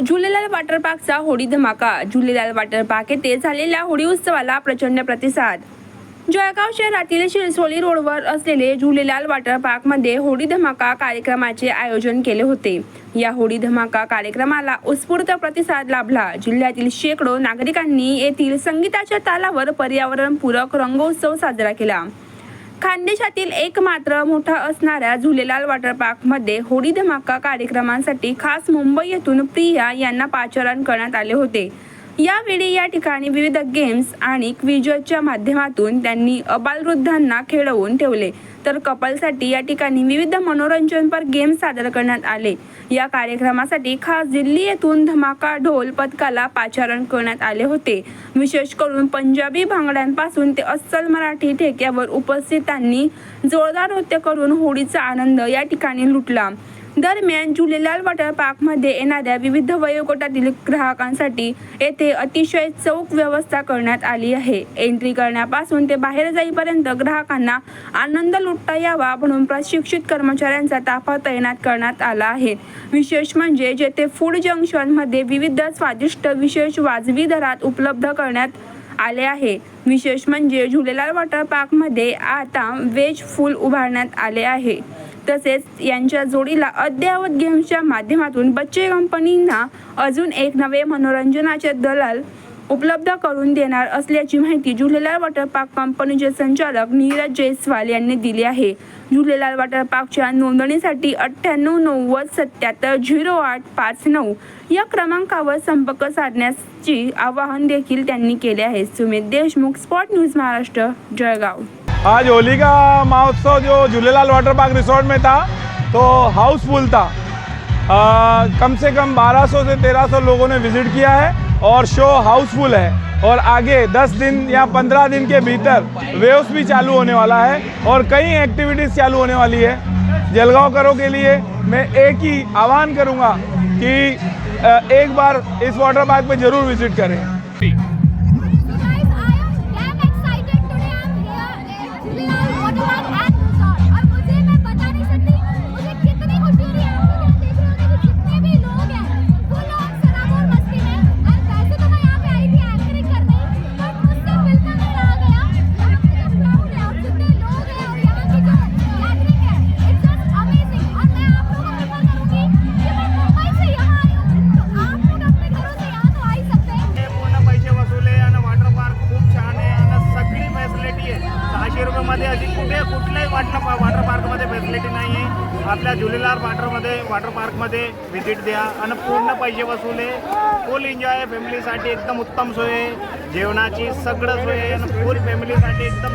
Jhulelal water पार्कचा होडी धमाका. Jhulelal water park येथे झालेल्या होळी उत्सवाला प्रचंड प्रतिसाद. जळगाव शहरातील शिरसोली रोडवर असलेले झुलेलाल वॉटर पार्कमध्ये होडी धमाका कार्यक्रमाचे आयोजन केले होते. या होडी धमाका कार्यक्रमाला उत्स्फूर्त प्रतिसाद लाभला. जिल्ह्यातील शेकडो नागरिकांनी येथील संगीताच्या तालावर पर्यावरणपूरक रंगोत्सव साजरा केला. खानदेशातील एकमात्र मोठा असणाऱ्या झुलेलाल वॉटर पार्कमध्ये होडी धमाका कार्यक्रमांसाठी खास मुंबई येथून प्रिया यांना पाचारण करण्यात आले होते. यावेळी या ठिकाणी विविध गेम्स आणि क्विजच्या माध्यमातून त्यांनी अबालवृद्धांना खेळवून ठेवले. तर कपलसाठी या ठिकाणी विविध मनोरंजनपर गेम्स सादर करण्यात आले. या कार्यक्रमासाठी खास दिल्ली येथून धमाका ढोल पथकाला पाचारण करण्यात आले होते. विशेष करून पंजाबी भांगड्यांपासून ते अस्सल मराठी ठेक्यावर उपस्थितांनी जोरदार नृत्य करून होळीचा आनंद या ठिकाणी लुटला. दरम्यान झुलेलाल वॉटर पार्कमध्ये येणाऱ्या विविध वयोगटातील ग्राहकांसाठी येथे अतिशय चौक व्यवस्था करण्यात आली आहे. एंट्री करण्यापासून ते बाहेर जाईपर्यंत ग्राहकांना आनंद लुटता यावा म्हणून प्रशिक्षित कर्मचाऱ्यांचा ताफा तैनात करण्यात आला आहे. विशेष म्हणजे जेथे फूड जंक्शनमध्ये विविध स्वादिष्ट विशेष वाजवी दरात उपलब्ध करण्यात आले आहे. विशेष म्हणजे झुलेलाल वॉटर पार्कमध्ये आता वेज फूल उभारण्यात आले आहे. तसेच यांच्या जोडीला अद्ययावत गेम्सच्या माध्यमातून बच्चे कंपनींना अजून एक नवे मनोरंजनाचे दलाल उपलब्ध करून देणार असल्याची माहिती झुलेलाल वॉटर पार्क कंपनीचे संचालक नीरज जयस्वाल यांनी दिली आहे. झुलेलाल वॉटर पार्कच्या नोंदणीसाठी अठ्ठ्याण्णव नव्वद सत्याहत्तर झिरो आठ पाच नऊ या क्रमांकावर संपर्क साधण्याची आवाहन देखील त्यांनी केले आहे. Sumit Deshmukh spot news Maharashtra Jalgaon. आज होली का महोत्सव जो झूलेलाल वाटर पार्क रिसोर्ट में था तो हाउसफुल था। आ, कम से कम 1200 से 1300 लोगों ने विज़िट किया है और शो हाउसफुल है। और आगे 10 दिन या 15 दिन के भीतर वेव्स भी चालू होने वाला है और कई एक्टिविटीज़ चालू होने वाली है। जलगांव करो के लिए मैं एक ही आह्वान करूँगा कि एक बार इस वाटर पार्क पे ज़रूर विज़िट करें। पार्कमध्ये अशी कुठे कुठल्याही वाटर वॉटर पार्कमध्ये फॅसिलिटी नाही आहे. आपल्या झुलेलाल वॉटरमध्ये वॉटर पार्कमध्ये व्हिजिट द्या आणि पूर्ण पैसे वसूल. आहे. फुल एन्जॉय फॅमिलीसाठी एकदम उत्तम सोय आहे. जेवणाची सगळं सोय आहे. आणि फुल फॅमिलीसाठी एकदम